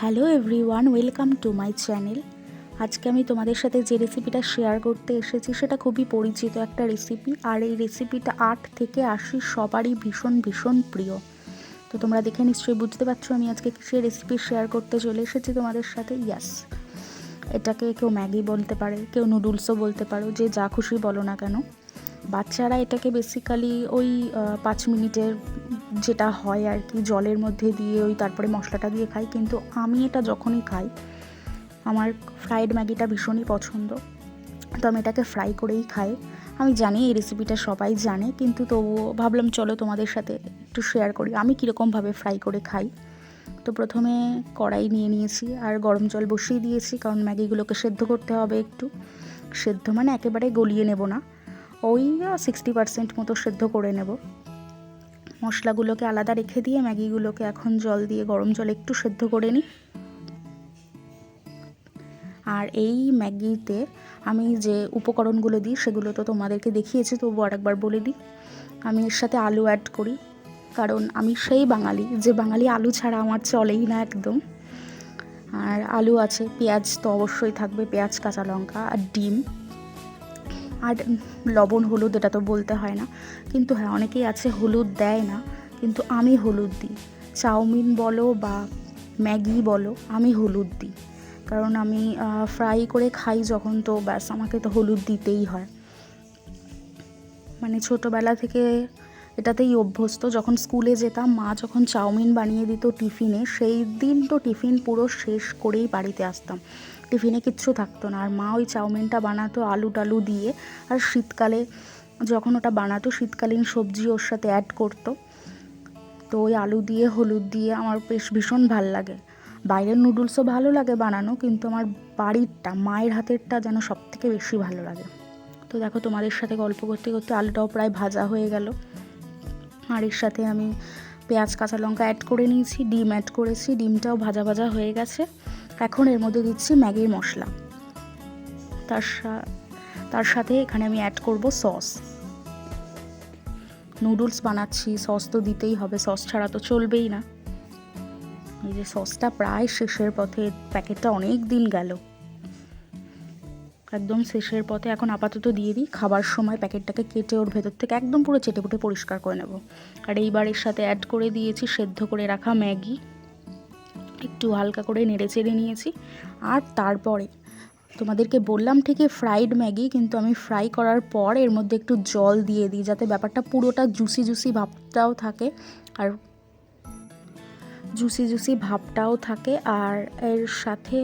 Hello everyone, welcome to my channel. আজকে আমি তোমাদের সাথে যে রেসিপিটা শেয়ার করতে এসেছি, সেটা খুবই পরিচিত একটা রেসিপি। আর এই রেসিপিটা আট থেকে আশি সবারই ভীষণ ভীষণ প্রিয়। তো তোমরা দেখে নিশ্চয়ই বুঝতে পারছ আমি আজকে কিসের রেসিপি শেয়ার করতে চলে এসেছি তোমাদের সাথে। ইয়াস, এটাকে কেউ ম্যাগি বলতে পারে, কেউ নুডলসও বলতে পারো, যে যা খুশি বলো না কেন। বাচ্চারা এটাকে বেসিক্যালি ওই পাঁচ মিনিটের যেটা হয় আর কি, জলের মধ্যে দিয়ে ওই তারপরে মশলাটা দিয়ে খাই। কিন্তু আমি এটা যখনই খাই, আমার ফ্রাইড ম্যাগিটা ভীষণই পছন্দ। তো আমি এটাকে ফ্রাই করেই খাই। আমি জানি এই রেসিপিটা সবাই জানে, কিন্তু তবুও ভাবলাম চলো তোমাদের সাথে একটু শেয়ার করি। আমি কীরকমভাবে ফ্রাই করে খাই? তো প্রথমে কড়াই নিয়ে নিয়েছি আর গরম জল বসিয়ে দিয়েছি, কারণ ম্যাগিগুলোকে সেদ্ধ করতে হবে একটু। সেদ্ধ মানে একেবারে গলিয়ে নেব না। ওই সিক্সটি পার্সেন্ট মতো সেদ্ধ করে নেব। মশলাগুলোকে আলাদা রেখে দিয়ে, ম্যাগিগুলোকে এখন জল দিয়ে, গরম জল একটু সেদ্ধ করে নিই। আর এই ম্যাগিতে আমি যে উপকরণগুলো দিই, সেগুলো তো তোমাদেরকে দেখিয়েছি তবু আরেকবার বলে দিই। আমি এর সাথে আলু অ্যাড করি, কারণ আমি সেই বাঙালি, যে বাঙালি আলু ছাড়া আমার চলেই না একদম। আর আলু আছে, পেঁয়াজ তো অবশ্যই থাকবে, পেঁয়াজ, কাঁচা লঙ্কা আর ডিম। আর লবণ, হলুদ এটা তো বলতে হয় না। কিন্তু হ্যাঁ অনেকেই আছে হলুদ দেয় না, কিন্তু আমি হলুদ দিই। চাউমিন বলো বা ম্যাগি বলো, আমি হলুদ দিই। কারণ আমি ফ্রাই করে খাই যখন, তো ব্যাস আমাকে তো হলুদ দিতেই হয়। মানে ছোটোবেলা থেকে এটাতেই অভ্যস্ত। যখন স্কুলে যেতাম, মা যখন চাউমিন বানিয়ে দিত টিফিনে, সেই দিন তো টিফিন পুরো শেষ করেই বাড়িতে আসতাম। টিফিনে কিচ্ছু থাকতো না। আর মা ওই চাউমিনটা বানাতো আলু টালু দিয়ে। আর শীতকালে যখন ওটা বানাতো, শীতকালীন সবজি ওর সাথে অ্যাড করতো। তো ওই আলু দিয়ে, হলুদ দিয়ে আমার বেশ ভীষণ ভালো লাগে। বাইরের নুডলসও ভালো লাগে বানানো, কিন্তু আমার বাড়িরটা, মায়ের হাতেরটা যেন সব থেকে বেশি ভালো লাগে। তো দেখো, তোমাদের সাথে গল্প করতে করতে আলুটাও প্রায় ভাজা হয়ে গেল। আর এর সাথে আমি পেঁয়াজ, কাঁচা লঙ্কা অ্যাড করে নিয়েছি, ডিম অ্যাড করেছি, ডিমটাও ভাজা ভাজা হয়ে গেছে। এখন এর মধ্যে দিচ্ছি ম্যাগির মশলা। তার তার সাথে এখানে আমি অ্যাড করব সস নুডলস বানাচ্ছি সস তো দিতেই হবে সস ছাড়া তো চলবেই না। এই যে সসটা প্রায় শেষের পথে, প্যাকেটটা অনেক দিন গেল। একদম শেষের পথে, এখন আপাতত দিয়ে দিই, খাবার সময় প্যাকেটটাকে কেটে ওর ভেতর থেকে একদম পুরো চেটে পুটে পরিষ্কার করে নেব। আর এইবার এর সাথে অ্যাড করে দিয়েছি, সেদ্ধ করে রাখা ম্যাগি। একটু হালকা করে নেড়ে চেড়ে নিয়েছি। আর তারপরে তোমাদেরকে বললাম ঠিকই ফ্রাইড ম্যাগি, কিন্তু আমি ফ্রাই করার পর এর মধ্যে একটু জল দিয়ে দিই যাতে ব্যাপারটা পুরোটা জুসি জুসি ভাবটাও থাকে আর জুসি জুসি ভাবটাও থাকে। আর এর সাথে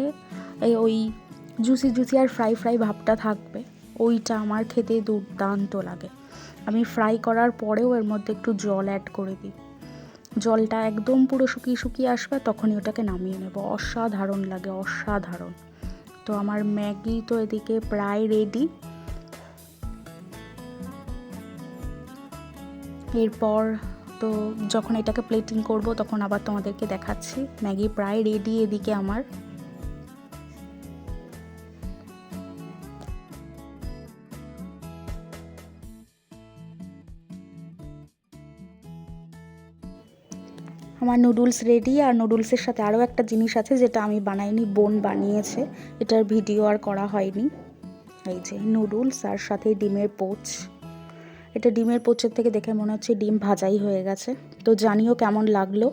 ওই জুসি জুসি আর ফ্রাই ফ্রাই ভাবটা থাকবে, ওইটা আমার খেতে দুর্দান্ত লাগে। আমি ফ্রাই করার পরেও এর মধ্যে একটু জল অ্যাড করে দিই। জলটা একদম পুরো শুকিয়ে শুকিয়ে আসবে, তখনই ওটাকে নামিয়ে নেব। অসাধারণ লাগে, অসাধারণ। তো আমার ম্যাগি তো এদিকে প্রায় রেডি এরপর তো যখন এটাকে প্লেটিং করব, তখন আবার তোমাদেরকে দেখাচ্ছি। ম্যাগি প্রায় রেডি এদিকে আমার। আমার নুডলস রেডি আর নুডলসের সাথে আরও একটা জিনিস আছে যেটা আমি বানাইনি, বোন বানিয়েছে। এটার ভিডিও আর করা হয়নি। এই যে নুডলস আর সাথে ডিমের পোচ। এটা ডিমের পোচের থেকে দেখে মনে হচ্ছে ডিম ভাজাই হয়ে গেছে। তো জানিও কেমন লাগল।